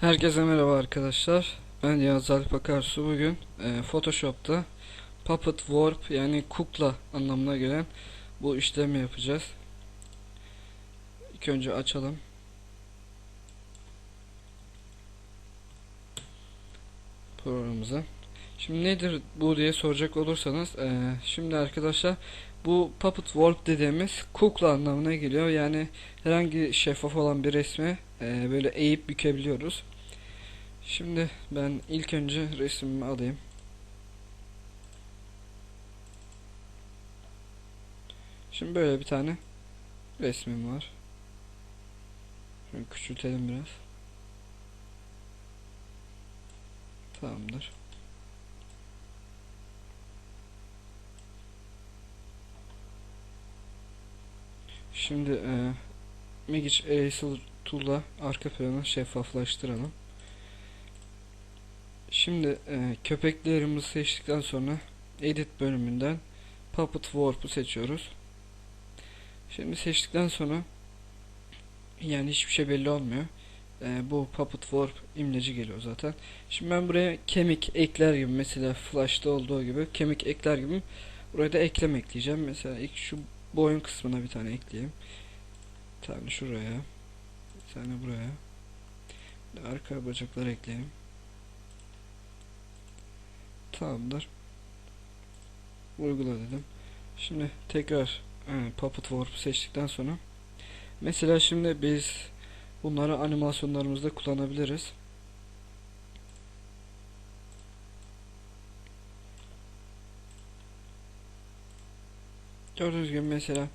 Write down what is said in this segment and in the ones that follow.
Herkese merhaba arkadaşlar. Ben Yağız Alp Akarsu. Bugün e, Photoshop'ta Puppet Warp yani kukla anlamına gelen bu işlemi yapacağız. İlk önce açalım. Programımızı. Şimdi nedir bu diye soracak olursanız e, şimdi arkadaşlar bu Puppet Warp dediğimiz kukla anlamına geliyor. Yani herhangi şeffaf olan bir resmi e, böyle eğip bükebiliyoruz. Şimdi ben ilk önce resmimi alayım. Şimdi böyle bir tane resmim var. Şöyle küçültelim biraz. Tamamdır. Şimdi e, Magic Eraser Tool'la arka planı şeffaflaştıralım. Şimdi e, köpeklerimizi seçtikten sonra Edit bölümünden Puppet Warp'u seçiyoruz. Şimdi seçtikten sonra yani hiçbir şey belli olmuyor. E, bu Puppet Warp imleci geliyor zaten. Şimdi ben buraya kemik ekler gibi mesela Flash'ta olduğu gibi kemik ekler gibi buraya da eklem ekleyeceğim. Mesela ilk şu boyun kısmına bir tane ekleyeyim. Bir tane şuraya. Bir tane buraya. Bir arka bacakları ekleyelim. Tamamdır. Uygula dedim. Şimdi tekrar e, Puppet Warp seçtikten sonra mesela şimdi biz bunları animasyonlarımızda kullanabiliriz. Gördüğünüz gibi mesela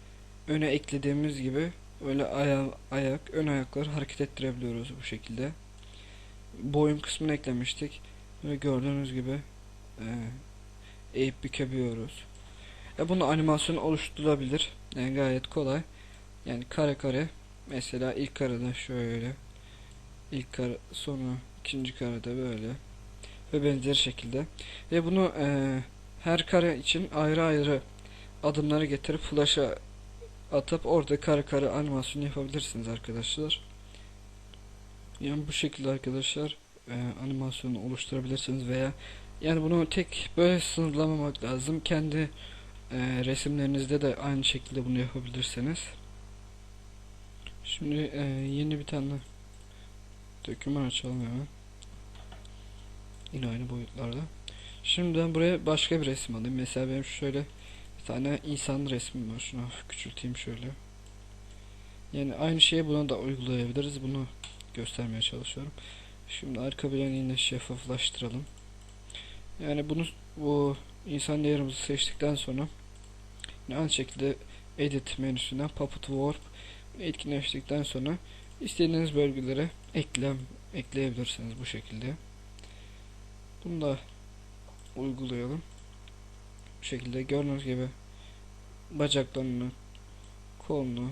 öne eklediğimiz gibi öyle aya ayak, ön ayakları hareket ettirebiliyoruz bu şekilde. Boyun kısmını eklemiştik. Böyle gördüğünüz gibi e, eğip bükebiliyoruz. Ya bunu animasyon oluşturulabilir. Yani gayet kolay. Yani kare kare mesela ilk karede şöyle ilk kare sonra ikinci karede böyle ve benzeri şekilde ve bunu e, her kare için ayrı ayrı adımları getirip flash'a atıp orada kare kare animasyon yapabilirsiniz arkadaşlar. Yani bu şekilde arkadaşlar e, animasyonu oluşturabilirsiniz veya yani bunu tek böyle sınırlamamak lazım. Kendi e, resimlerinizde de aynı şekilde bunu yapabilirsiniz. Şimdi e, yeni bir tane doküman açalım hemen. Yine aynı boyutlarda. Şimdi ben buraya başka bir resim alayım. Mesela benim şöyle tane insan resmim var. Şunu küçülteyim şöyle. Yani aynı şeyi buna da uygulayabiliriz. Bunu göstermeye çalışıyorum. Şimdi arka planı yine şeffaflaştıralım. Yani bunu bu insan değerimizi seçtikten sonra yine aynı şekilde edit menüsünden Puppet Warp etkinleştikten sonra istediğiniz bölgelere eklem ekleyebilirsiniz bu şekilde. Bunu da uygulayalım. Bu şekilde gördüğünüz gibi bacaklarını, kolunu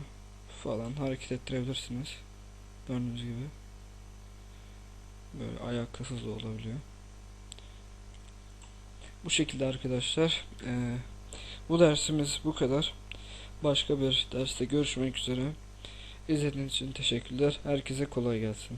falan hareket ettirebilirsiniz. Gördüğünüz gibi. Böyle ayak kasız da olabiliyor. Bu şekilde arkadaşlar. Ee, bu dersimiz bu kadar. Başka bir derste görüşmek üzere. İzlediğiniz için teşekkürler. Herkese kolay gelsin.